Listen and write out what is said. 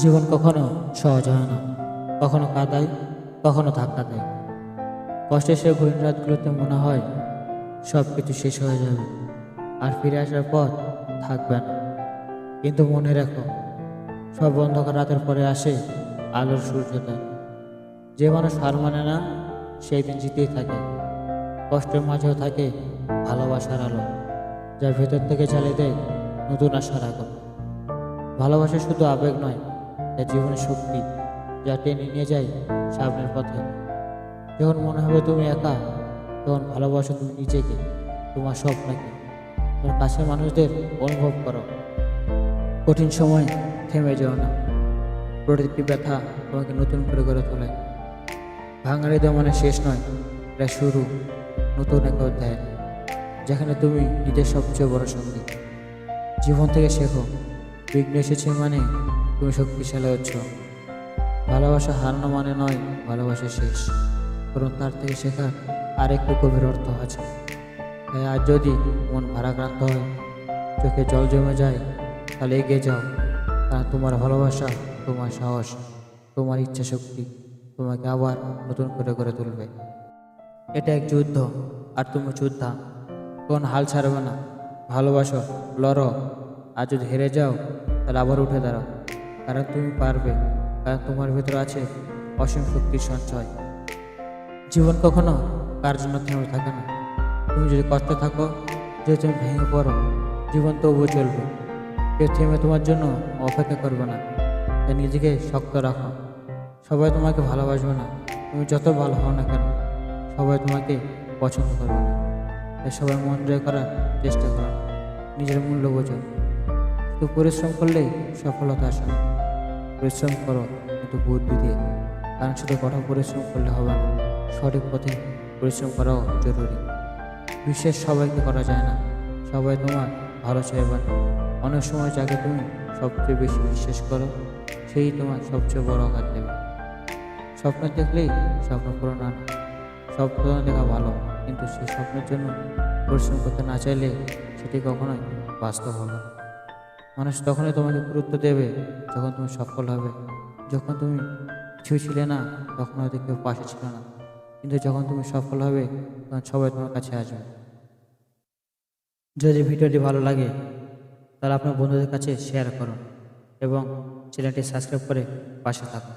জীবন কখনো সহজ হয় না, কখনো কাদায়, কখনো ধাক্কা দেয় কষ্টে সে গভীর রাতগুলোতে মনে হয় সব কিছু শেষ হয়ে যাবে আর ফিরে আসার পর থাকবে না। কিন্তু মনে রাখো, সব অন্ধকার রাতের পরে আসে আলোর সূর্যোদয়। যে মানুষ হার মানে না, সেই দিন জিতেই থাকে। কষ্টের মাঝেও থাকে ভালোবাসার আলো, যা ভেতর থেকে চালিয়ে দেয় নতুন আশার আগুন। ভালোবাসা শুধু আবেগ নয় যা জীবনের শক্তি, যা টেনে নিয়ে যায় সামনের পথে। যখন মনে হবে তুমি একা, তখন ভালোবাসো তুমি নিজেকে, তোমার স্বপ্নকে। তোমার কাছের মানুষদের অনুভব করো। কঠিন সময় থেমে যেও না। প্রতিটি ব্যথা তোমাকে নতুন করে গড়ে তোলে। ভাঙাড়ি দেওয়া মানে শেষ নয়, এটা শুরু, নতুন এক অধ্যায়, যেখানে তুমি নিজের সবচেয়ে বড় সঙ্গী জীবন থেকে শেখো, বিঘ্ন এসেছে মানে তুমি শক্তিশালী হচ্ছ। ভালোবাসা হারানো মানে নয়, ভালোবাসা শেষ। বরং তার থেকে শেখার আরেকটু গভীর অর্থ আছে। তাই আজ যদি মন ভারাক্রান্ত হয়, চোখে জল জমে যায়, তাহলে এগিয়ে যাও। কারণ তোমার ভালোবাসা, তোমার সাহস, তোমার ইচ্ছা শক্তি তোমাকে আবার নতুন করে গড়ে তুলবে। এটা এক যুদ্ধ, আর তুমি যোদ্ধা। কোন হাল ছাড়বে না। ভালোবাসো, লড়ো। আর যদি হেরে যাও, তাহলে আবার উঠে দাঁড়াও। কারণ তুমি পারবে কারণ তোমার ভেতর আছে অসীম শক্তির সঞ্চয়। জীবন কখনো কার জন্য থেমে থাকে না। তুমি যদি কষ্টে থাকো, যদি তুমি ভেঙে পড়ো, জীবন তবুও চলবে। কেউ থেমে তোমার জন্য অপেক্ষা করবে না। তাই নিজেকে শক্ত রাখো। সবাই তোমাকে ভালোবাসবে না। তুমি যত ভালো হও না কেন, সবাই তোমাকে পছন্দ করবে না। তাই সবাই মন জয় করার চেষ্টা করো। নিজের মূল্য বোঝো। শুধু পরিশ্রম করলেই সফলতা আসে না। পরিশ্রম করো, কিন্তু বুদ্ধি দিয়ে। কারণ শুধু কঠোর পরিশ্রম করলে হবে না, সঠিক পথে পরিশ্রম করাও জরুরি। বিশ্বাস সবাইকে করা যায় না, সবাই তোমার ভালো চাইবে না। অনেক সময় যাকে তুমি সবচেয়ে বেশি বিশ্বাস করো, সেই তোমার সবচেয়ে বড় আঘাত দেবে। স্বপ্ন দেখলেই স্বপ্ন পূরণ না। স্বপ্ন দেখা ভালো, কিন্তু সেই স্বপ্নের জন্য পরিশ্রম করতে না চাইলে সেটি কখনোই বাস্তব হবে না। মানুষ তখনই তোমাকে গুরুত্ব দেবে, যখন তুমি সফল হবে। যখন তুমি কিছু ছিলে না, তখন হয়তো কেউ পাশে ছিল না। কিন্তু যখন তুমি সফল হবে, তখন সবাই তোমার কাছে আসবে। যদি ভিডিওটি ভালো লাগে, তাহলে আপনার বন্ধুদের কাছে শেয়ার করুন এবং চ্যানেলটি সাবস্ক্রাইব করে পাশে থাকুন।